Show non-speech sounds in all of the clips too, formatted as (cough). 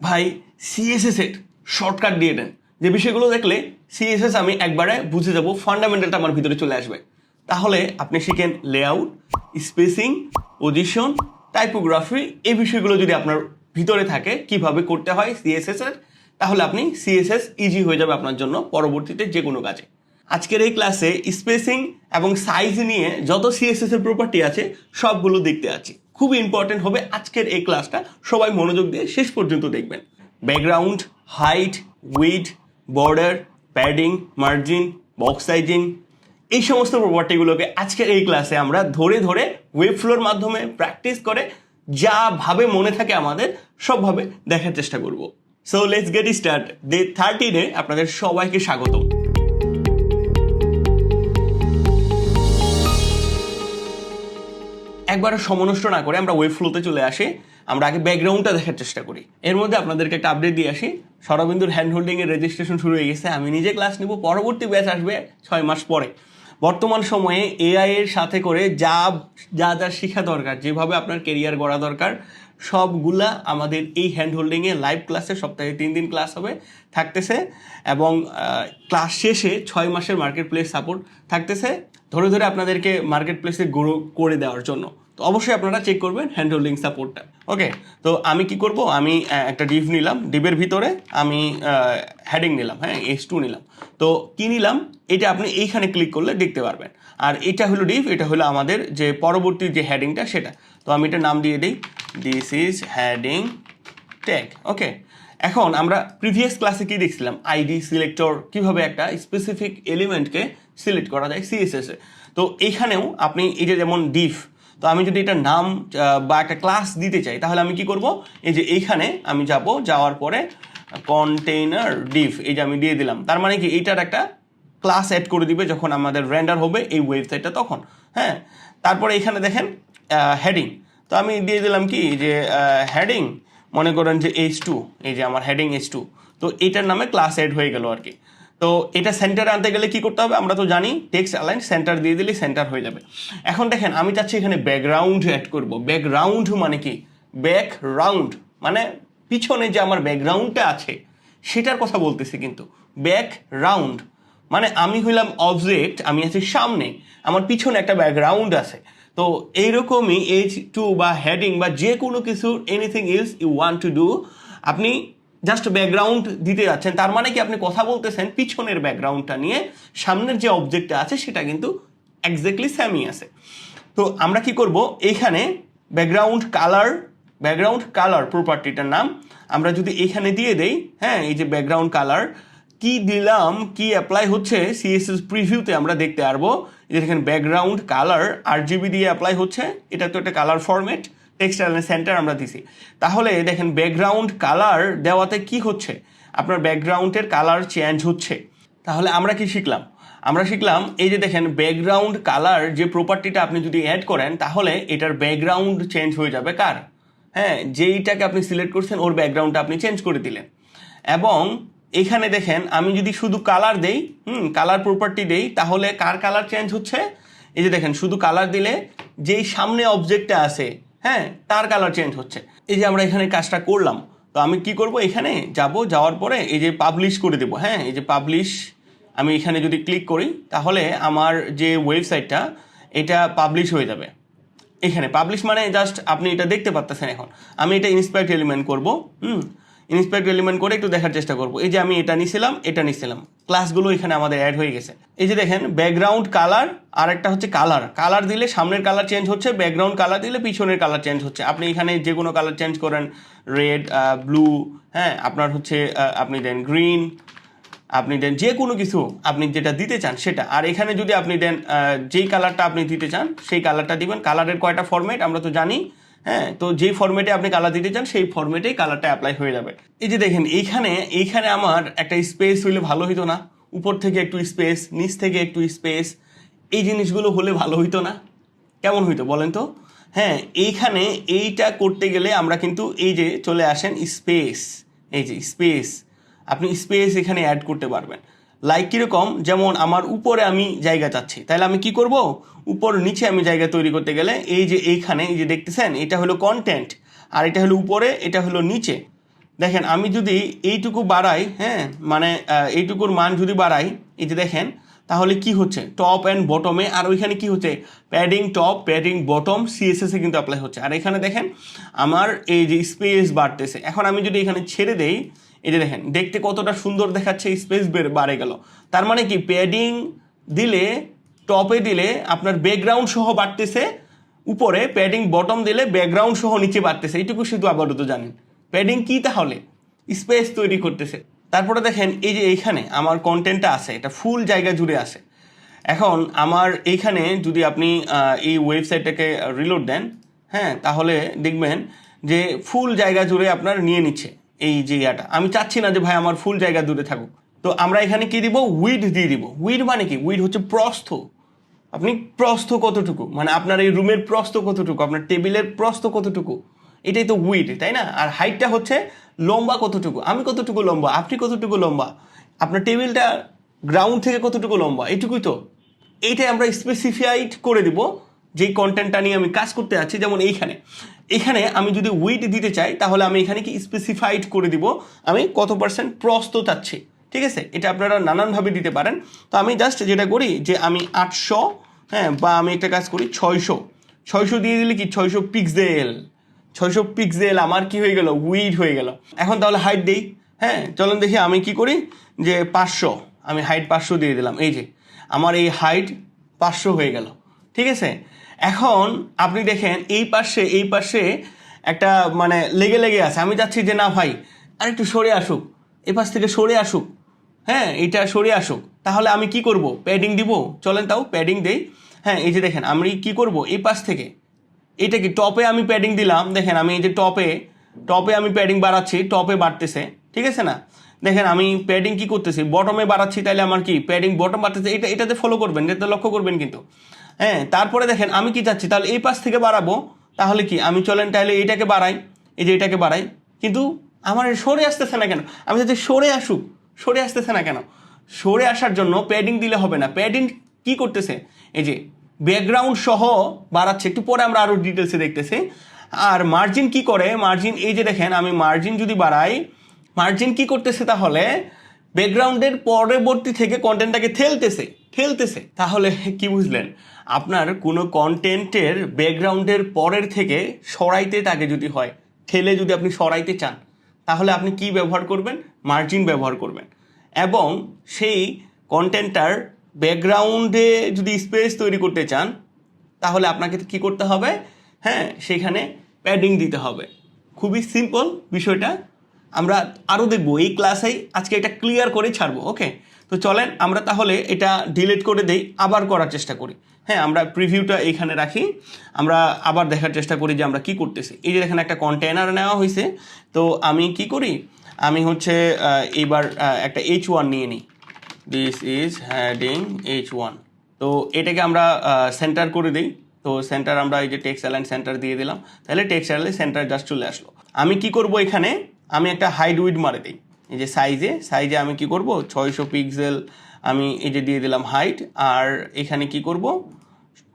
ভাই সিএসএস এর শর্টকাট দিয়ে দেন। যে বিষয়গুলো দেখলে সিএসএস আমি একবারে বুঝে যাব ফান্ডামেন্টালটা আমার ভিতরে চলে আসবে। তাহলে আপনি শিখেন লেআউট স্পেসিং পজিশন টাইপোগ্রাফি এই বিষয়গুলো যদি আপনার ভিতরে থাকে, কীভাবে করতে হয় সিএসএস এর, তাহলে আপনি সিএসএস ইজি হয়ে যাবে আপনার জন্য পরবর্তীতে যে কোনো কাজে। আজকের এই ক্লাসে স্পেসিং এবং সাইজ নিয়ে যত সিএসএস এর প্রপার্টি আছে, সবগুলো দেখতে আছি। খুবই ইম্পর্টেন্ট হবে আজকের এই ক্লাসটা সবাই মনোযোগ দিয়ে শেষ পর্যন্ত দেখবেন। Background height width border padding margin box sizing এই সমস্ত প্রপার্টিগুলোকে আজকের এই ক্লাসে আমরা ধরে ধরে ওয়েব ফ্লোর মাধ্যমে প্র্যাকটিস করে যা ভাবে মনে থাকে আমাদের সবভাবে দেখার চেষ্টা করব। So let's get start day থার্টিনে আপনাদের সবাইকে স্বাগতম। একবারে সমনষ্ট না করে আমরা ওয়েব ফ্লোতে চলে আসি, আমরা আগে ব্যাকগ্রাউন্ডটা দেখার চেষ্টা করি। এর মধ্যে আপনাদেরকে একটা আপডেট দিয়ে আসি। সরবিন্দুর হ্যান্ড হোল্ডিং এর রেজিস্ট্রেশন শুরু হয়ে গেছে। আমি নিজে ক্লাস নিব, পরবর্তী ব্যাচ আসবে ছয় মাস পরে। বর্তমান সময়ে এআই এর সাথে করে যা যা যা শেখা দরকার, যেভাবে আপনার কেরিয়ার গড়া দরকার, সবগুলা আমাদের এই হ্যান্ড হোল্ডিংয়ে লাইভ ক্লাসে সপ্তাহে তিন দিন ক্লাস হবে, থাকতেছে। এবং ক্লাস শেষে ছয় মাসের মার্কেট প্লেস সাপোর্ট থাকতেছে। ধরে ধরে আপনাদেরকে মার্কেট প্লেসে গ্রো করে দেওয়ার জন্য। তো অবশ্যই আপনারা চেক করবেন হ্যান্ড হোল্ডিং সাপোর্টটা ওকে তো আমি কি করব? আমি একটা ডিভ নিলাম। ডিবের ভিতরে আমি হেডিং নিলাম হ্যাঁ এস টু নিলাম। তো কি নিলাম? এটা আপনি এইখানে ক্লিক করলে দেখতে পারবেন। আর এটা হলো ডিভ এটা হলো আমাদের যে পরবর্তী যে হেডিংটা সেটা। তো আমি এটা নাম দিয়ে দিই। This is heading tag okay এখন আমরা প্রিভিয়াস ক্লাসে কি দেখছিলাম? আইডি সিলেক্টর কীভাবে একটা স্পেসিফিক এলিমেন্টকে সিলেক্ট করা যায়? সিএসএস তো এইখানেও আপনি এই যে যেমন ডিফ তো আমি যদি এটা নাম বা একটা ক্লাস দিতে চাই, তাহলে আমি কি করব? এই যে এইখানে আমি যাব, যাওয়ার পরে কন্টেইনার ডিফ এই যে আমি দিয়ে দিলাম। তার মানে কি, এইটার একটা ক্লাস অ্যাড করে দিবে যখন আমাদের রেন্ডার হবে এই ওয়েবসাইটটা তখন হ্যাঁ? তারপরে এখানে দেখেন হেডিং তো আমি দিয়ে দিলাম কি, যে হেডিং মনে করেন যে এইচ টু এই যে আমার হেডিং এইচ টু তো এইটার নামে ক্লাস অ্যাড হয়ে গেল আর কি। তো এটা সেন্টারে আনতে গেলে কি করতে হবে? আমরা তো জানি টেক্সট অ্যালাইন সেন্টার দিয়ে দিলে সেন্টার হয়ে যাবে। এখন দেখেন, আমি চাচ্ছি এখানে ব্যাকগ্রাউন্ড অ্যাড করব। ব্যাকগ্রাউন্ড মানে কি? ব্যাক রাউন্ড মানে পিছনে যে আমার ব্যাকগ্রাউন্ডটা আছে, সেটার কথা বলতেছি কিন্তু। ব্যাক রাউন্ড মানে আমি হইলাম অবজেক্ট আমি আছি সামনে, আমার পিছনে একটা ব্যাকগ্রাউন্ড আছে। তো এইরকমই এইচ টু বা হেডিং বা যে কোনো কিছু anything is you want to do আপনি জাস্ট ব্যাকগ্রাউন্ড দিতে যাচ্ছেন, তার মানে কি আপনি কথা বলতেছেন পিছনের ব্যাকগ্রাউন্ডটা নিয়ে, সামনের যে অবজেক্টটা আছে সেটা কিন্তু এক্স্যাক্টলি স্যামই আছে। তো আমরা কি করব এইখানে ব্যাকগ্রাউন্ড কালার ব্যাকগ্রাউন্ড কালার প্রপার্টিটার নাম, আমরা যদি এখানে দিয়ে দেই হ্যাঁ এই যে ব্যাকগ্রাউন্ড কালার কি দিলাম, কি অ্যাপ্লাই হচ্ছে সিএসএস প্রিভিউতে আমরা দেখতে পারব, এই যে দেখেন ব্যাকগ্রাউন্ড কালার আর জিবি দিয়ে অ্যাপ্লাই হচ্ছে, এটা তো একটা কালার ফরম্যাট টেক্সটাইল সেন্টার আমরা দিছি। তাহলে দেখেন ব্যাকগ্রাউন্ড কালার দেওয়াতে কি হচ্ছে? আপনার ব্যাকগ্রাউন্ডের কালার চেঞ্জ হচ্ছে। তাহলে আমরা কি শিখলাম? আমরা শিখলাম এই যে দেখেন ব্যাকগ্রাউন্ড কালার যে প্রপার্টিটা আপনি যদি অ্যাড করেন, তাহলে এটার ব্যাকগ্রাউন্ড চেঞ্জ হয়ে যাবে কার? হ্যাঁ যেইটাকে আপনি সিলেক্ট করছেন, ওর ব্যাকগ্রাউন্ডটা আপনি চেঞ্জ করে দিলেন। এবং এখানে দেখেন আমি যদি শুধু কালার দেই, হুম কালার প্রপার্টি দেই, তাহলে কার কালার চেঞ্জ হচ্ছে? এই যে দেখেন, শুধু কালার দিলে যেই সামনে অবজেক্টটা আছে হ্যাঁ তার কালার চেঞ্জ হচ্ছে। এই যে আমরা এখানে কাজটা করলাম, তো আমি কি করব? এখানে যাব, যাওয়ার পরে এই যে পাবলিশ করে দেবো। হ্যাঁ এই যে পাবলিশ আমি এখানে যদি ক্লিক করি, তাহলে আমার যে ওয়েবসাইটটা এটা পাবলিশ হয়ে যাবে। এখানে পাবলিশ মানে জাস্ট আপনি এটা দেখতে পারতেছেন এখন। আমি এটা ইন্সপেক্ট এলিমেন্ট করব, হুম? ইন্সপেক্ট এলিমেন্ট করে একটু দেখার চেষ্টা করব। এই যে আমি এটা নিছিলাম এটা নিছিলাম। ক্লাসগুলো এখানে আমাদের অ্যাড হয়ে গেছে। এই যে দেখেন ব্যাকগ্রাউন্ড কালার আর একটা হচ্ছে কালার কালার দিলে সামনের কালার চেঞ্জ হচ্ছে ব্যাকগ্রাউন্ড কালার দিলে পিছনের কালার চেঞ্জ হচ্ছে। আপনি এখানে যে কোনো কালার চেঞ্জ করেন রেড ব্লু হ্যাঁ আপনার হচ্ছে আপনি দেন গ্রিন আপনি দেন যে কোনো কিছু আপনি যেটা দিতে চান সেটা। আর এখানে যদি আপনি দেন যেই কালারটা আপনি দিতে চান, সেই কালারটা দিবেন। কালারের কয়টা ফরম্যাট আমরা তো জানি হ্যাঁ তো যেই ফরম্যাটে আপনি কালার দিতে চান, সেই ফরম্যাটেই কালারটা অ্যাপ্লাই হয়ে যাবে। এই যে দেখেন, এইখানে এইখানে আমার একটা স্পেস হইলে ভালো হইতো না। উপর থেকে একটু স্পেস নিচ থেকে একটু স্পেস এই জিনিসগুলো হলে ভালো হইতো না। কেমন হইতো বলেন তো? হ্যাঁ এইখানে এইটা করতে গেলে আমরা কিন্তু এই যে চলে আসেন স্পেস এই যে স্পেস আপনি স্পেস এখানে অ্যাড করতে পারবেন। লাইক কীরকম? যেমন আমার উপরে আমি জায়গা চাচ্ছি। তাহলে আমি কি করব? উপর নিচে আমি জায়গা তৈরি করতে গেলে এই যে এইখানে, এই যে দেখতেছেন, এটা হলো কন্টেন্ট আর এটা হলো উপরে, এটা হলো নিচে। দেখেন, আমি যদি এইটুকু বাড়াই হ্যাঁ মানে এইটুকুর মান যদি বাড়াই, এই যে দেখেন, তাহলে কি হচ্ছে? টপ অ্যান্ড বটমে আর ওইখানে কি হচ্ছে? Padding top padding bottom CSS কিন্তু অ্যাপ্লাই হচ্ছে। আর এখানে দেখেন, আমার এই যে স্পেস বাড়তেছে। এখন আমি যদি এখানে ছেড়ে দেই এই যে দেখেন, দেখতে কতটা সুন্দর দেখাচ্ছে স্পেস বের বাড়ে গেল। তার মানে কি প্যাডিং দিলে টপে দিলে আপনার ব্যাকগ্রাউন্ড সহ বাড়তেছে, উপরে প্যাডিং বটম দিলে ব্যাকগ্রাউন্ড সহ নিচে বাড়তেছে। এইটুকু শুধু আপাতত জানেন। প্যাডিং কি তাহলে? স্পেস তৈরি করতেছে। তারপরে দেখেন, এই যে এইখানে আমার কন্টেন্টটা আছে, এটা ফুল জায়গা জুড়ে আছে। এখন আমার এইখানে যদি আপনি এই ওয়েবসাইটটাকে রিলোড দেন হ্যাঁ তাহলে দেখবেন যে ফুল জায়গা জুড়ে আপনার নিয়ে নিচ্ছে। এই যে ইয়াটা। আমি চাচ্ছি না যে ভাই আমার ফুল জায়গা দূরে থাকুক। তো আমরা এখানে কি দিব? উইড দিয়ে দিব। উইড মানে কি? উইড হচ্ছে প্রস্থ। আপনি প্রস্থ কতটুকু? মানে আপনার এই রুমের প্রস্থ কতটুকু? আপনার টেবিলের প্রস্থ কতটুকু? এটাই তো উইড তাই না? আর হাইটটা হচ্ছে লম্বা কতটুকু? আমি কতটুকু লম্বা? আপনি কতটুকু লম্বা? আপনার টেবিলটা গ্রাউন্ড থেকে কতটুকু লম্বা? এইটুকুই তো। এইটাই আমরা স্পেসিফাইড করে দিব। যেই কন্টেন্টটা নিয়ে আমি কাজ করতে যাচ্ছি, যেমন এইখানে। এখানে আমি যদি উইট দিতে চাই, তাহলে আমি এখানে কি স্পেসিফাইড করে দিব? আমি কত পার্সেন্ট প্রস্ত চাচ্ছি? ঠিক আছে? এটা আপনারা নানানভাবে দিতে পারেন। তো আমি জাস্ট যেটা করি, যে আমি আটশো হ্যাঁ বা আমি একটা কাজ করি ছয়শো। ছয়শো দিয়ে দিলে কি? ছয়শো পিক্সেল ছয়শো পিক্সেল আমার কি হয়ে গেল? উইড হয়ে গেল। এখন তাহলে হাইট দেই। হ্যাঁ চলুন দেখি আমি কি করি? যে পাঁচশো। আমি হাইট পাঁচশো দিয়ে দিলাম। এই যে, আমার এই হাইট পাঁচশো হয়ে গেল। ঠিক আছে? এখন আপনি দেখেন এই পাশে এই পাশে একটা মানে লেগে লেগে আছে। আমি যাচ্ছি যে, না ভাই আর একটু সরে আসুক। এ পাশ থেকে সরে আসুক। হ্যাঁ এটা সরে আসুক। তাহলে আমি কি করব? প্যাডিং দিব? চলেন তাও, প্যাডিং দেই। হ্যাঁ এই যে দেখেন, আমি কি করব? এই পাশ থেকে। এটা কি, টপে আমি প্যাডিং দিলাম? দেখেন, আমি এই যে টপে টপে আমি প্যাডিং বাড়াচ্ছি, টপে বাড়তেছে। ঠিক আছে না? দেখেন, আমি প্যাডিং কি করতেছি? বটমে বাড়াচ্ছি তাহলে আমার কি, প্যাডিং বটম বাড়তেছে? এটা, এটাতে ফলো করবেন, এটাতে লক্ষ্য করবেন কিন্তু। হ্যাঁ তারপরে দেখেন আমি কি চাচ্ছি? তাহলে এই পাশ থেকে বাড়াবো, তাহলে কি? আমি চলেন তাহলে এইটাকে বাড়াই, এই যে এটাকে বাড়াই। কিন্তু আমার সরে আসতেছে না কেন? আমি চাচ্ছি সরে আসুক, সরে আসতেছে না কেন? সরে আসার জন্য প্যাডিং দিলে হবে না। প্যাডিং কি করতেছে? এই যে ব্যাকগ্রাউন্ড সহ বাড়াচ্ছে। একটু পরে আমরা আরও ডিটেলসে দেখতেছি। আর মার্জিন কি করে? মার্জিন এই যে দেখেন, আমি মার্জিন যদি বাড়াই মার্জিন কি করতেছে তাহলে? ব্যাকগ্রাউন্ডের পরবর্তী থেকে কন্টেন্টটাকে ঠেলতেছে ঠেলতেছে। তাহলে কি বুঝলেন? আপনার কোনো কন্টেন্টের ব্যাকগ্রাউন্ডের পরের থেকে সরাইতে তাকে যদি হয়, ঠেলে যদি আপনি সরাইতে চান, তাহলে আপনি কি ব্যবহার করবেন? মার্জিন ব্যবহার করবেন। এবং সেই কন্টেন্টটার ব্যাকগ্রাউন্ডে যদি স্পেস তৈরি করতে চান, তাহলে আপনাকে কি করতে হবে? হ্যাঁ সেখানে প্যাডিং দিতে হবে। খুবই সিম্পল বিষয়টা। আমরা আরও দেখব। এই ক্লাসেই আজকে এটা ক্লিয়ার করে ছাড়বো ওকে তো চলেন আমরা তাহলে এটা ডিলিট করে দেই, আবার করার চেষ্টা করি। হ্যাঁ আমরা প্রিভিউটা এইখানে রাখি। আমরা আবার দেখার চেষ্টা করি যে আমরা কি করতেছি। এই যে এখানে একটা কন্টেনার নেওয়া হয়েছে তো আমি কি করি? আমি হচ্ছে এইবার একটা এইচ ওয়ান নিয়ে নিই। This is heading H one তো এটাকে আমরা সেন্টার করে দিই। তো সেন্টার আমরা এই যে টেক্স অ্যালাইন সেন্টার দিয়ে দিলাম। তাহলে টেক্স অ্যালাইন সেন্টার জাস্ট চলে আসলো। আমি কি করব এখানে? আমি একটা হাইড উইড মারে দিই। এই যে সাইজে সাইজে আমি কি করব? ছয়শো পিক্সেল আমি এই যে দিয়ে দিলাম হাইট আর এখানে কি করব?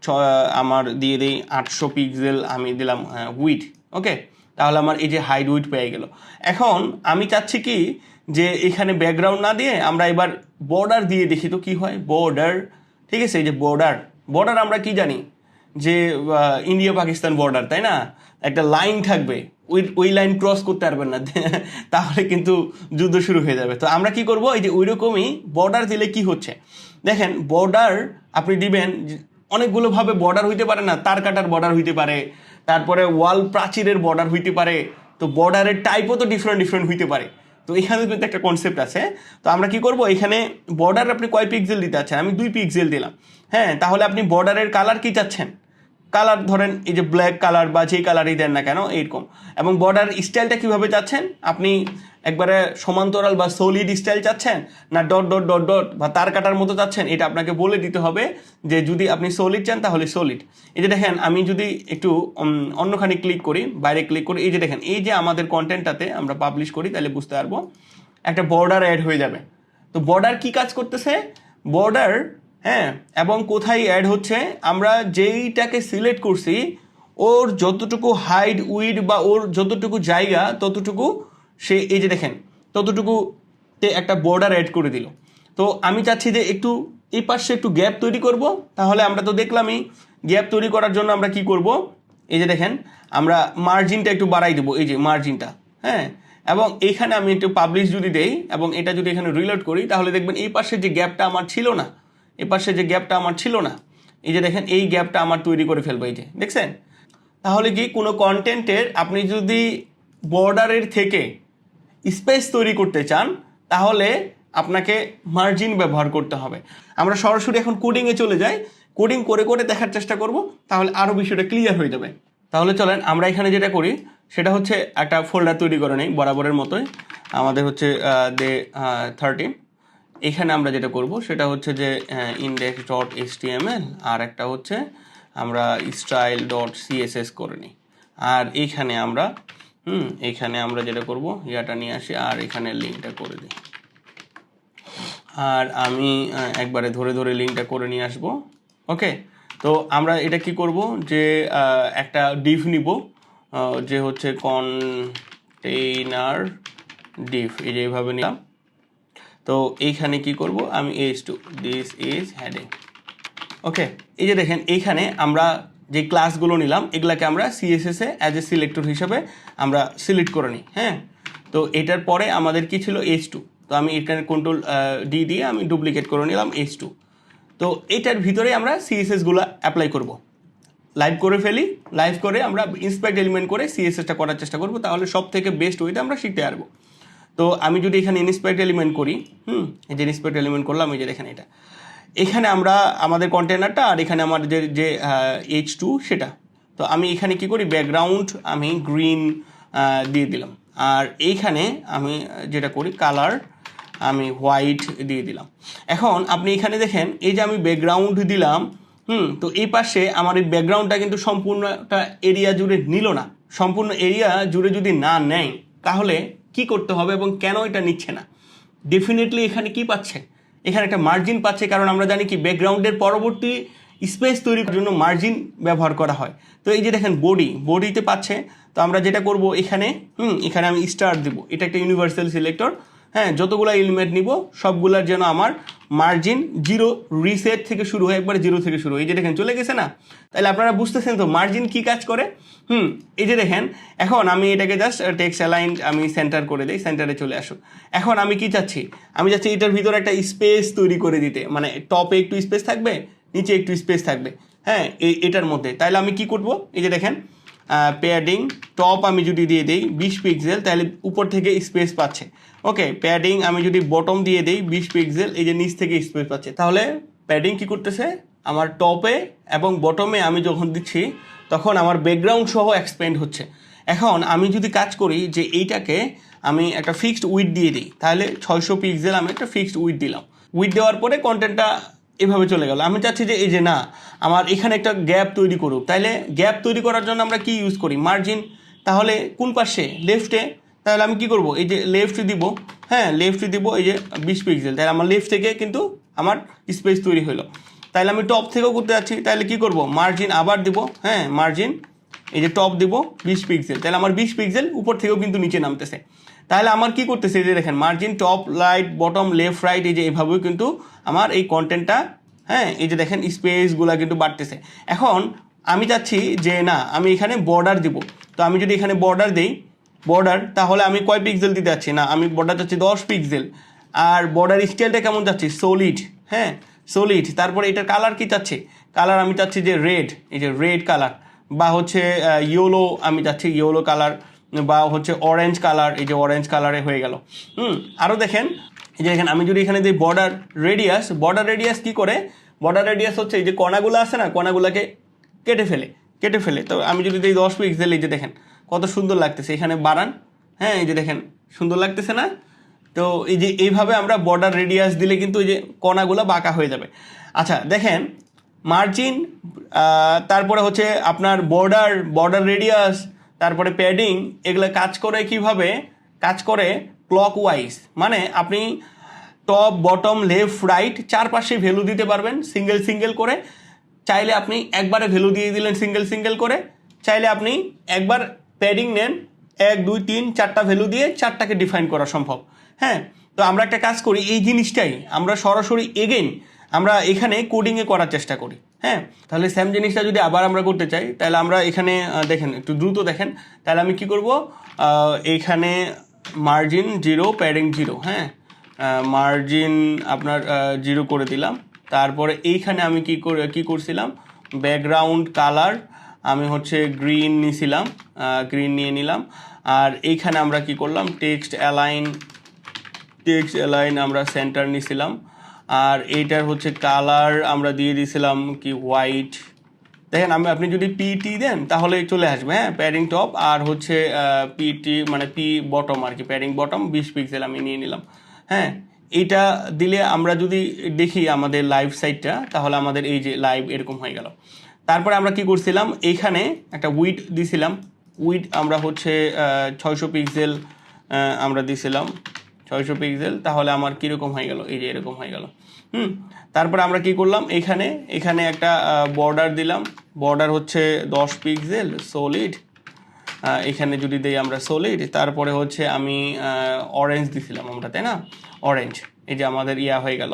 ছ- আমার দিয়ে দিই আটশো পিক্সেল আমি দিলাম উইড ওকে তাহলে আমার এই যে হাইট উইড পেয়ে গেল। এখন আমি চাচ্ছি কি যে এখানে ব্যাকগ্রাউন্ড না দিয়ে আমরা এবার বর্ডার দিয়ে দেখি তো কি হয়? বর্ডার ঠিক আছে? এই যে বর্ডার বর্ডার আমরা কি জানি? যে ইন্ডিয়া পাকিস্তান বর্ডার তাই না? একটা লাইন থাকবে। ওই ওই লাইন ক্রস করতে পারবেন না। (laughs) তাহলে কিন্তু যুদ্ধ শুরু হয়ে যাবে। তো আমরা কি করব? এই যে ওই রকমই বর্ডার দিলে কি হচ্ছে? দেখেন বর্ডার আপনি দিবেন যে- অনেকগুলো ভাবে বর্ডার হইতে পারে না। তার কাটার বর্ডার হইতে পারে, তারপরে ওয়াল প্রাচীরের বর্ডার হইতে পারে। তো বর্ডারের টাইপও তো ডিফারেন্ট ডিফারেন্ট হইতে পারে। তো এখানে কিন্তু একটা কনসেপ্ট আছে। তো আমরা কি করব? এখানে বর্ডার আপনি কয় পিক্সেল দিতে চাচ্ছেন? আমি দুই পিক্সেল দিলাম। হ্যাঁ তাহলে আপনি বর্ডারের কালার কি চাচ্ছেন? কালার ধরেন এই যে ব্ল্যাক কালার বা যে কালারই দেন না কেন, এইরকম। এবং বর্ডার স্টাইলটা কীভাবে চাচ্ছেন? আপনি একবারে সমান্তরাল বা সলিড স্টাইল চাচ্ছেন না ডট ডট ডট ডট বা তার কাটার মতো চাচ্ছেন? এটা আপনাকে বলে দিতে হবে যে যদি আপনি সলিড চান তাহলে সলিড এই যে দেখেন, আমি যদি একটু অন্যখানে ক্লিক করি, বাইরে ক্লিক করি, এই যে দেখেন, এই যে আমাদের কন্টেন্টটাতে আমরা পাবলিশ করি, তাহলে বুঝতে পারব একটা বর্ডার অ্যাড হয়ে যাবে। তো বর্ডার কি কাজ করতেছে? বর্ডার হ্যাঁ এবং কোথায় অ্যাড হচ্ছে, আমরা যেইটাকে সিলেক্ট করছি, ওর যতটুকু হাইড উইড বা ওর যতটুকু জায়গা, ততটুকু সে, এই যে দেখেন, ততটুকুতে একটা বর্ডার অ্যাড করে দিল। তো আমি চাচ্ছি যে একটু এই পাশে একটু গ্যাপ তৈরি করব, তাহলে আমরা তো দেখলামই গ্যাপ তৈরি করার জন্য আমরা কি করব, এই যে দেখেন, আমরা মার্জিনটা একটু বাড়াই দেবো, এই যে মার্জিনটা হ্যাঁ? এবং এখানে আমি একটু পাবলিশ যদি দেই, এবং এটা যদি এখানে রিলোড করি, তাহলে দেখবেন এই পাশে যে গ্যাপটা আমার ছিল না এই পাশে যে গ্যাপটা আমার ছিল না, এই যে দেখেন, এই গ্যাপটা আমার তৈরি করে ফেলব, এই যে, দেখছেন? তাহলে কি কোনো কন্টেন্টের আপনি যদি বর্ডারের থেকে স্পেস তৈরি করতে চান, তাহলে আপনাকে মার্জিন ব্যবহার করতে হবে। আমরা সরাসরি এখন কোডিংয়ে চলে যাই। কোডিং করে করে দেখার চেষ্টা করব, তাহলে আরও বিষয়টা ক্লিয়ার হয়ে যাবে। তাহলে চলেন, আমরা এখানে যেটা করি, সেটা হচ্ছে একটা ফোল্ডার তৈরি করে নেই, বরাবরের মতোই। আমাদের হচ্ছে দে থার্টিন এখানে আমরা যেটা করব, সেটা হচ্ছে যে ইন্ডেক্স ডট এইচ আর একটা হচ্ছে আমরা স্টাইল ডট সিএসএস করে নিই। আর এইখানে আমরা, হুম এইখানে আমরা যেটা করব, ইয়াটা নিয়ে আসি আর এখানে লিঙ্কটা করে দিই। আর আমি একবারে ধরে ধরে লিঙ্কটা করে নিয়ে আসব। ওকে? তো আমরা এটা কি করব যে একটা ডিফ নিব যে হচ্ছে কন্টেইনার ডিফ এই যে এইভাবে নিলাম। তো এইখানে কি করব? আমি H two this is heading okay এই যে দেখেন, এইখানে আমরা যে ক্লাসগুলো নিলাম, এগুলাকে আমরা সিএসএসে অ্যাজ এ সিলেক্টর হিসাবে আমরা সিলেক্ট করে নিই হ্যাঁ? তো এটার পরে আমাদের কি ছিল? এইচ টু তো আমি এখানে কন্ট্রোল ডি দিয়ে আমি ডুপ্লিকেট করে নিলাম এইচ টু তো এটার ভিতরে আমরা সিএসএসগুলো অ্যাপ্লাই করব। লাইভ করে ফেলি লাইভ করে আমরা ইন্সপেক্ট এলিমেন্ট করে সিএসএসটা করার চেষ্টা করব, তাহলে সব থেকে বেস্ট ওইটা আমরা শিখতে পারব। তো আমি যদি এখানে ইনস্পেক্ট এলিমেন্ট করি, হুম, এই যে ইনস্পেক্ট এলিমেন্ট করলাম, এই যে দেখেন এটা। এখানে আমরা আমাদের কন্টেনারটা আর এখানে আমাদের যে যে এইচ টু সেটা। তো আমি এখানে কি করি? ব্যাকগ্রাউন্ড আমি গ্রিন দিয়ে দিলাম। আর এইখানে আমি যেটা করি কালার আমি হোয়াইট দিয়ে দিলাম। এখন আপনি এখানে দেখেন, এই যে আমি ব্যাকগ্রাউন্ড দিলাম, হুম, তো এই পাশে আমার এই ব্যাকগ্রাউন্ডটা কিন্তু সম্পূর্ণটা এরিয়া জুড়ে নিল না। সম্পূর্ণ এরিয়া জুড়ে যদি না নেয়, তাহলে কি করতে হবে এবং কেন এটা নিচ্ছে না? ডেফিনেটলি এখানে কি পাচ্ছে? এখানে একটা মার্জিন পাচ্ছে, কারণ আমরা জানি কি ব্যাকগ্রাউন্ডের পরবর্তী স্পেস তৈরির জন্য মার্জিন ব্যবহার করা হয়। তো এই যে দেখেন বডি বডিতে পাচ্ছে। তো আমরা যেটা করব এখানে, হুম, এখানে আমি স্টার দিব। এটা একটা ইউনিভার্সাল সিলেক্টর হ্যাঁ যতগুলো এলিমেন্ট নিব, সবগুলোর যেন আমার মার্জিন জিরো রিসেট থেকে শুরু হয়, একবারে জিরো থেকে শুরু। এই যে দেখেন, চলে গেছে না? তাহলে আপনারা বুঝতেছেন তো মার্জিন কি কাজ করে? হুম, এই যে দেখেন, এখন আমি এটাকে জাস্ট টেক্স অ্যালাইন আমি সেন্টার করে দিই সেন্টারে চলে আসো এখন আমি কি চাচ্ছি? আমি চাচ্ছি এটার ভিতরে একটা স্পেস তৈরি করে দিতে। মানে টপে একটু স্পেস থাকবে, নিচে একটু স্পেস থাকবে। হ্যাঁ এই, এটার মধ্যে। তাহলে আমি কি করব? এই যে দেখেন প্যাডিং টপ আমি যদি দিয়ে দিই, বিশ পিক্সেল তাহলে উপর থেকে স্পেস পাচ্ছে। ওকে প্যাডিং আমি যদি বটম দিয়ে দিই বিশ পিক্সেল এই যে নিচ থেকে স্পেস পাচ্ছে। তাহলে প্যাডিং কি করতেছে? আমার টপে এবং বটমে আমি যখন দিচ্ছি, তখন আমার ব্যাকগ্রাউন্ড সহ এক্সপেন্ড হচ্ছে। এখন আমি যদি কাজ করি যে এইটাকে আমি একটা ফিক্সড উইথ দিয়ে দিই, তাহলে ছয়শো পিক্সেল আমি একটা ফিক্সড উইথ দিলাম। উইথ দেওয়ার পরে কন্টেন্টটা এভাবে চলে গেল। আমি চাচ্ছি যে এই যে না, আমার এখানে একটা গ্যাপ তৈরি করুক। তাহলে গ্যাপ তৈরি করার জন্য আমরা কি ইউজ করি? মার্জিন তাহলে কোন পাশে? লেফটে তাহলে আমি কি করব? এই যে লেফট দিব হ্যাঁ লেফট দিব, এই যে বিশ পিক্সেল তাহলে আমার লেফট থেকে কিন্তু আমার স্পেস তৈরি হলো। তাহলে আমি টপ থেকেও করতে যাচ্ছি। তাহলে কি করব? মার্জিন আবার দিব হ্যাঁ মার্জিন এই যে টপ দিব বিশ পিক্সেল তাহলে আমার বিশ পিক্সেল উপর থেকেও কিন্তু নিচে নামতেছে। তাহলে আমার কি করতেছে? এই যে দেখেন margin top right bottom left right এই যে এভাবেও কিন্তু আমার এই কন্টেন্টটা হ্যাঁ এই যে দেখেন স্পেসগুলো কিন্তু বাড়তেছে। এখন আমি চাচ্ছি যে না, আমি এখানে বর্ডার দিব। তো আমি যদি এখানে বর্ডার দেই বর্ডার তাহলে আমি কয় পিক্সেল দিতে যাচ্ছি? না, আমি বর্ডার চাচ্ছি দশ পিক্সেল আর বর্ডার স্টাইলটা কেমন চাচ্ছি সলিড হ্যাঁ? সলিড তারপরে এটার কালার কি চাচ্ছি? কালার আমি চাচ্ছি যে রেড এই যে রেড কালার বা হচ্ছে ইয়েলো আমি চাচ্ছি ইয়েলো কালার বা হচ্ছে অরেঞ্জ কালার এই যে অরেঞ্জ কালারে হয়ে গেল। হুম আরও দেখেন, এই যে দেখেন, আমি যদি এখানে দিই বর্ডার রেডিয়াস বর্ডার রেডিয়াস কি করে? বর্ডার রেডিয়াস হচ্ছে এই যে কণাগুলো আছে না, কণাগুলোকে কেটে ফেলে কেটে ফেলে। তো আমি যদি দিই দশ পিক্সেল এই যে দেখেন কত সুন্দর লাগতেছে। এখানে বাড়ান হ্যাঁ এই যে দেখেন, সুন্দর লাগতেছে না? তো এই যে এইভাবে আমরা বর্ডার রেডিয়াস দিলে কিন্তু এই যে কণাগুলো বাঁকা হয়ে যাবে। আচ্ছা দেখেন মার্জিন তারপরে হচ্ছে আপনার বর্ডার বর্ডার রেডিয়াস তারপরে প্যাডিং এগুলো কাজ করে কীভাবে? কাজ করে ক্লক ওয়াইজ মানে আপনি টপ বটম লেফট রাইট চারপাশে ভ্যালু দিতে পারবেন সিঙ্গেল সিঙ্গেল করে। চাইলে আপনি একবারে ভ্যালু দিয়ে দিলেন সিঙ্গেল সিঙ্গেল করে। চাইলে আপনি একবার প্যাডিং নেন, এক, দুই, তিন, চারটা ভ্যালু দিয়ে চারটাকে ডিফাইন করা সম্ভব। হ্যাঁ তো আমরা একটা কাজ করি, এই জিনিসটাই আমরা সরাসরি এগেন আমরা এখানে কোডিংয়ে করার চেষ্টা করি। হ্যাঁ তাহলে সেম জিনিসটা যদি আবার আমরা করতে চাই, তাহলে আমরা এখানে দেখেন, একটু দ্রুত দেখেন, তাহলে আমি কি করব? এখানে মার্জিন জিরো প্যাডিং জিরো হ্যাঁ মার্জিন আপনার জিরো করে দিলাম। তারপরে এইখানে আমি কি করে, কী করছিলাম? ব্যাকগ্রাউন্ড কালার আমি হচ্ছে গ্রিন নিছিলাম গ্রিন নিয়ে নিলাম। আর এইখানে আমরা কি করলাম? টেক্সট অ্যালাইন টেক্সট অ্যালাইন আমরা সেন্টার নিছিলাম। আর এইটার হচ্ছে কালার আমরা দিয়ে দিয়েছিলাম কি হোয়াইট দেখেন আমি, আপনি যদি পিটি দেন, তাহলে চলে আসবে হ্যাঁ? প্যাডিং টপ আর হচ্ছে পিটি মানে পি বটম আর কি প্যাডিং বটম বিশ পিক্সেল আমি নিয়ে নিলাম হ্যাঁ? এইটা দিলে আমরা যদি দেখি আমাদের লাইভ সাইটটা তাহলে আমাদের এই যে লাইভ এরকম হয়ে গেল। তারপরে আমরা কি করছিলাম? এইখানে একটা উইড দিছিলাম। উইড আমরা হচ্ছে ছয়শো পিক্সেল আমরা দিছিলাম। ছয়শো পিক্সেল তাহলে আমার কীরকম হয়ে গেল? এই যে এরকম হয়ে গেল। হুম? তারপরে আমরা কি করলাম? এখানে এখানে একটা বর্ডার দিলাম। বর্ডার হচ্ছে দশ পিক্সেল সলিড এখানে যদি দেই আমরা সলিড তারপরে হচ্ছে আমি অরেঞ্জ দিছিলাম আমরা, তাই না? অরেঞ্জ এই যে আমাদের ইয়া হয়ে গেল।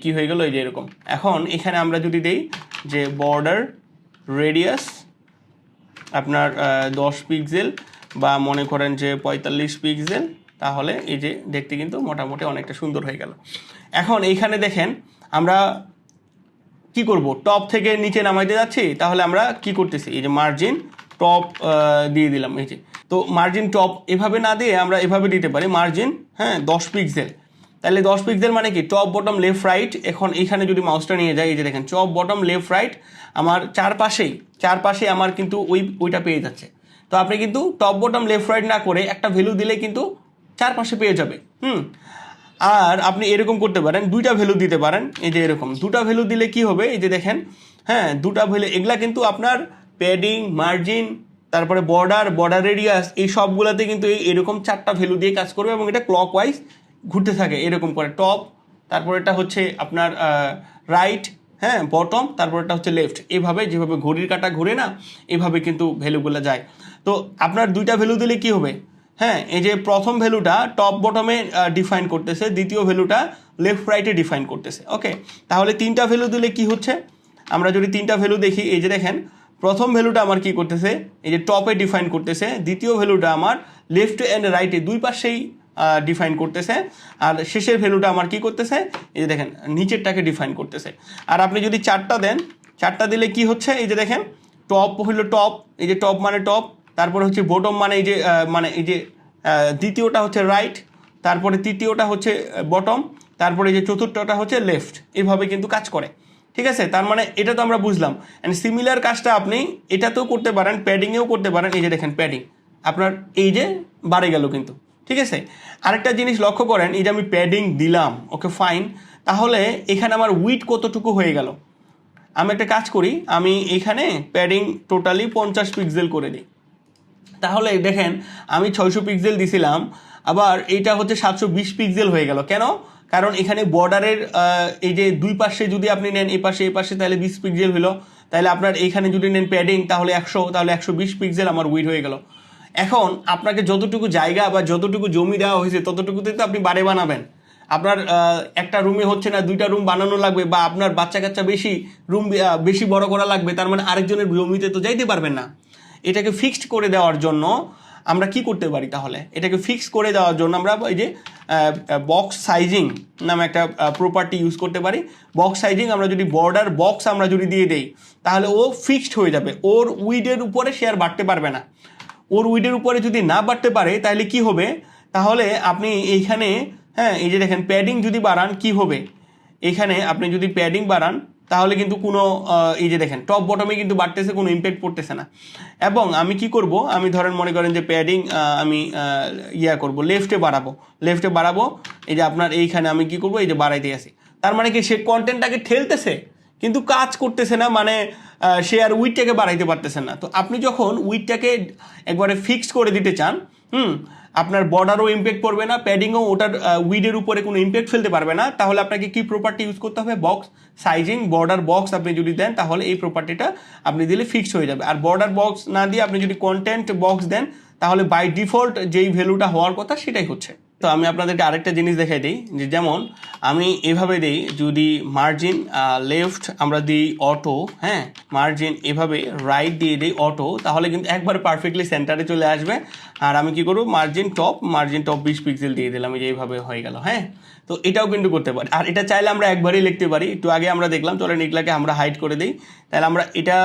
কি হয়ে গেল? এই যে এরকম। এখন এখানে আমরা যদি দেই যে বর্ডার রেডিয়াস আপনার দশ পিক্সেল বা মনে করেন যে পঁয়তাল্লিশ পিক্সেল তাহলে এই যে দেখতে কিন্তু মোটামুটি অনেকটা সুন্দর হয়ে গেল। এখন এইখানে দেখেন, আমরা কি করব? টপ থেকে নিচে নামাইতে যাচ্ছি, তাহলে আমরা কি করতেছি? এই যে মার্জিন টপ দিয়ে দিলাম, এই যে। তো মার্জিন টপ এভাবে না দিয়ে আমরা এভাবে দিতে পারি মার্জিন হ্যাঁ দশ পিক্সেল তাহলে দশ পিক্সেল মানে কি? টপ বটম লেফট রাইট এখন এখানে যদি মাউসটা নিয়ে যাই, এই যে দেখেন টপ বটম লেফট রাইট আমার চারপাশেই চারপাশে আমার কিন্তু ওই, ওইটা পেয়ে যাচ্ছে। তো আপনি কিন্তু টপ বটম লেফট রাইট না করে একটা ভ্যালু দিলে কিন্তু চারপাশে পেয়ে যাবে। হুম? আর আপনি এরকম করতে পারেন, দুইটা ভ্যালু দিতে পারেন, এই যে এরকম। দুটা ভ্যালু দিলে কি হবে? এই যে দেখেন হ্যাঁ দুটা ভ্যালু এগুলা কিন্তু আপনার প্যাডিং মার্জিন তারপরে বর্ডার বর্ডার রেডিয়াস এই সবগুলোতে কিন্তু এই এরকম চারটা ভ্যালু দিয়ে কাজ করবে এবং এটা ক্লক ওয়াইজ ঘুরতে থাকে এরকম করে টপ তারপর এটা হচ্ছে আপনার রাইট হ্যাঁ বটম তারপর এটা হচ্ছে লেফট এভাবে যেভাবে ঘড়ির কাটা ঘুরে না, এভাবে কিন্তু ভ্যালুগুলো যায়। তো আপনার দুইটা ভ্যালু দিলে কি হবে? হ্যাঁ এই যে প্রথম ভ্যালুটা টপ বটমে ডিফাইন করতেছে, দ্বিতীয় ভ্যালুটা লেফট রাইটে ডিফাইন করতেছে ওকে তাহলে তিনটা ভ্যালু দিলে কি হচ্ছে? আমরা যদি তিনটা ভ্যালু দেখি, এই যে দেখেন, প্রথম ভ্যালুটা আমার কি করতেছে? এই যে টপে ডিফাইন করতেছে, দ্বিতীয় ভ্যালুটা আমার লেফট অ্যান্ড রাইটে দুই পাশেই ডিফাইন করতেছে। আর শেষের ভ্যালুটা আমার কি করতেছে? এই যে দেখেন, নিচেরটাকে ডিফাইন করতেছে। আর আপনি যদি চারটা দেন, চারটা দিলে কি হচ্ছে? এই যে দেখেন টপ হলো টপ এই যে টপ মানে টপ তারপরে হচ্ছে বটম মানে এই যে মানে এই যে দ্বিতীয়টা হচ্ছে রাইট তারপরে তৃতীয়টা হচ্ছে বটম তারপরে যে চতুর্থটা হচ্ছে লেফট এভাবে কিন্তু কাজ করে। ঠিক আছে? তার মানে এটা তো আমরা বুঝলাম। অ্যান্ড সিমিলার কাজটা আপনি এটাতেও করতে পারেন প্যাডিংয়েও করতে পারেন। এই যে দেখেন প্যাডিং আপনার এই যে বাড়ে গেল কিন্তু। ঠিক আছে? আরেকটা জিনিস লক্ষ্য করেন, এই যে আমি প্যাডিং দিলাম ওকে ফাইন তাহলে এখানে আমার উইট কতটুকু হয়ে গেল? আমি একটা কাজ করি, আমি এখানে প্যাডিং টোটালি পঞ্চাশ পিক্সেল করে দিই। তাহলে দেখেন, আমি ছয়শো পিক্সেল দিছিলাম, আবার এইটা হচ্ছে সাতশো বিশ পিক্সেল হয়ে গেল। কেন? কারণ এখানে বর্ডারের এই যে দুই পাশে যদি আপনি নেন, এই পাশে এই পাশে, তাহলে বিশ পিক্সেল হলো। তাহলে আপনার এখানে যদি নেন প্যাডিং তাহলে একশো তাহলে একশো বিশ পিক্সেল আমার উইড হয়ে গেল। এখন আপনাকে যতটুকু জায়গা বা যতটুকু জমি দেওয়া হয়েছে ততটুকুতে তো আপনি বাড়ি বানাবেন। আপনার একটা রুমে হচ্ছে না, দুইটা রুম বানানো লাগবে বা আপনার বাচ্চা কাচ্চা বেশি রুম বেশি বড় করা লাগবে, তার মানে আরেকজনের জমিতে তো যাইতে পারবেন না। এটাকে ফিক্সড করে দেওয়ার জন্য আমরা কি করতে পারি তাহলে? এটাকে ফিক্স করে দেওয়ার জন্য আমরা এই যে বক্স সাইজিং নামে একটা প্রপার্টি ইউজ করতে পারি। বক্স সাইজিং আমরা যদি বর্ডার বক্স আমরা যদি দিয়ে দেই, তাহলে ও ফিক্সড হয়ে যাবে। ওর উইডের উপরে শেয়ার বাড়তে পারবে না। ওর উইডের উপরে যদি না বাড়তে পারে, তাহলে কি হবে? তাহলে আপনি এইখানে হ্যাঁ এই যে দেখেন প্যাডিং যদি বাড়ান, কি হবে? এখানে আপনি যদি প্যাডিং বাড়ান, তাহলে কিন্তু কোনো এই যে দেখেন টপ বটমে কিন্তু বাড়তেছে, কোনো ইম্প্যাক্ট পড়তেছে না। এবং আমি কি করব? আমি ধরেন মনে করেন যে প্যাডিং আমি ইয়া করব লেফটে বাড়াবো। লেফটে বাড়াবো, এই যে আপনার এইখানে আমি কি করব? এই যে বাড়াইতে আসি তার মানে কি সে কন্টেন্টটাকে ঠেলতেছে? কিন্তু কাজ করতেছে না মানে সে আর উইটটাকে বাড়াইতে পারতেছে না। তো আপনি যখন উইটটাকে একবারে ফিক্সড করে দিতে চান, হুম, আপনার বর্ডারও ইম্প্যাক্ট পড়বে না প্যাডিংও ওটার উইডের উপরে কোনো ইম্প্যাক্ট ফেলতে পারবে না, তাহলে আপনাকে কি প্রপার্টি ইউজ করতে হবে? বক্স সাইজিং বর্ডার বক্স আপনি যদি দেন, তাহলে এই প্রপার্টিটা আপনি দিলে ফিক্সড হয়ে যাবে। আর বর্ডার বক্স না দিয়ে আপনি যদি কন্টেন্ট বক্স দেন, তাহলে বাই ডিফল্ট যেই ভ্যালুটা হওয়ার কথা সেটাই হচ্ছে। তো আমি আপনাদেরকে আরেকটা জিনিস দেখাই দিই, যে যেমন আমি এভাবে দিই, যদি মার্জিন লেফট আমরা দিই অটো হ্যাঁ মার্জিন এভাবে রাইট দিয়ে দিই অটো তাহলে কিন্তু একবারে পারফেক্টলি সেন্টারে চলে আসবে। আর আমি কি করব? মার্জিন টপ মার্জিন টপ বিশ পিক্সেল দিয়ে দিলাম যে এইভাবে হয়ে গেল হ্যাঁ? তো এটাও কিন্তু করতে পারি। আর এটা চাইলে আমরা একবারই লিখতে পারি। একটু আগে আমরা দেখলাম চলেন এগুলাকে আমরা হাইড করে দিই। তাহলে আমরা এটা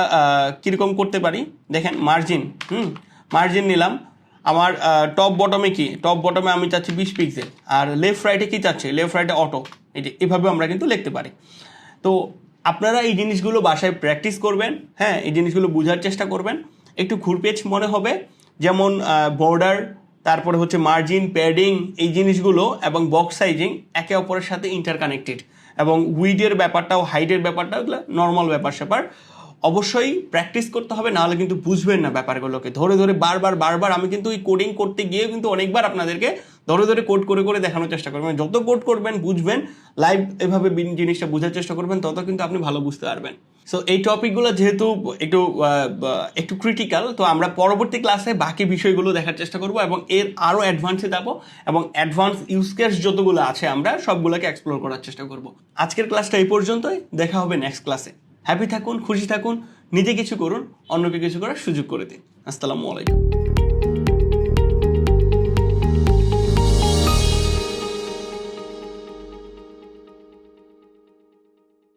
কীরকম করতে পারি? দেখেন মার্জিন হুম মার্জিন নিলাম আমার টপ বটমে কি? টপ বটমে আমি চাচ্ছি বিশ পিক্সেল আর লেফট রাইটে কি চাচ্ছি? লেফট রাইটে অটো এই যে, এভাবে আমরা কিন্তু লিখতে পারি। তো আপনারা এই জিনিসগুলো বাসায় প্র্যাকটিস করবেন। হ্যাঁ এই জিনিসগুলো বোঝার চেষ্টা করবেন। একটু ঘুরপেচ মনে হবে। যেমন বর্ডার তারপরে হচ্ছে মার্জিন প্যাডিং এই জিনিসগুলো এবং বক্স সাইজিং একে অপরের সাথে ইন্টারকানেক্টেড এবং উইডের ব্যাপারটাও হাইটের ব্যাপারটাও নর্মাল ব্যাপার স্যাপার অবশ্যই প্র্যাকটিস করতে হবে, নাহলে কিন্তু বুঝবেন না ব্যাপারগুলোকে। ধরে ধরে বারবার বারবার আমি কিন্তু এই কোডিং করতে গিয়ে কিন্তু অনেকবার আপনাদেরকে ধরে ধরে কোড করে করে দেখানোর চেষ্টা করবেন যত কোড করবেন, বুঝবেন লাইভ এভাবে জিনিসটা বোঝার চেষ্টা করবেন, তত কিন্তু আপনি ভালো বুঝতে পারবেন। সো এই টপিকগুলো যেহেতু একটু একটু ক্রিটিক্যাল তো আমরা পরবর্তী ক্লাসে বাকি বিষয়গুলো দেখার চেষ্টা করব এবং এর আরও অ্যাডভান্সে যাব এবং অ্যাডভান্স ইউজ কেস যতগুলো আছে আমরা সবগুলোকে এক্সপ্লোর করার চেষ্টা করব। আজকের ক্লাসটা এই পর্যন্তই, দেখা হবে নেক্সট ক্লাসে হ্যাপি থাকুন, খুশি থাকুন, নিজে কিছু করুন, অন্যকে কিছু করার সুযোগ করে দিন। আসসালামু আলাইকুম।